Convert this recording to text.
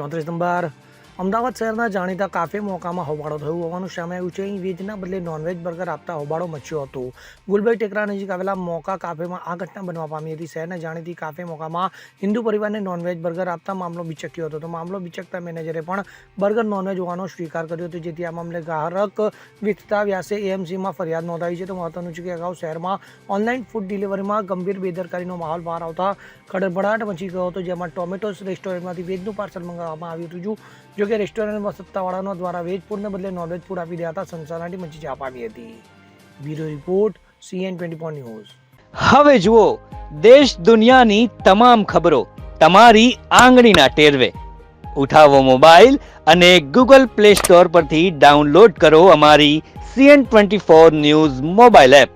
Londres de um bar. Ahmedabad શહેરના જાણીતા cafe મોકામાં હોબાળો થયો હોવાનું સામે આવ્યું છે. અહીં વેજના બદલે નોનવેજ બર્ગર આપતા હોબાળો મચ્યો હતો. ગુલભાઈ ટેકરા નજીક આવેલા મોકા કાફેમાં આ ઘટના બનવા પામી હતી. શહેરના જાણીતી કાફે મોકામાં હિન્દુ પરિવારને નોનવેજ બર્ગર આપતા મામલો બિચક્યો હતો. તો મામલો બિચકતા મેનેજરે પણ બર્ગર નોનવેજ હોવાનો સ્વીકાર કર્યો હતો, જેથી આ મામલે ગ્રાહક વિકતા વ્યાસે એએમસીમાં ફરિયાદ નોંધાવી છે. તો મહત્વનું છે કે અગાઉ શહેરમાં ઓનલાઈન ફૂડ ડિલિવરીમાં ગંભીર બેદરકારીનો માહોલ બહાર આવતા ખડભડાટ મચી ગયો હતો, જેમાં ટોમેટોસ રેસ્ટોરન્ટમાંથી વેજનું પાર્સલ મંગાવવામાં આવ્યું હતું. જો કે રેસ્ટોરન્ટમાં સત્તાવાળાનો દ્વારા વેજ ફૂડને બદલે નોનવેજ ફૂડ આપી દેતા સનસનાટી મચી ચાપ પામી હતી. Bureau report CN twenty four news. હવે જુઓ, દેશ દુનિયાની તમામ ખબરો તમારી આંગળીના ટેરવે. ઉઠાવો મોબાઈલ અને ગૂગલ પ્લે સ્ટોર પરથી ડાઉનલોડ કરો અમારી CN twenty four news mobile app.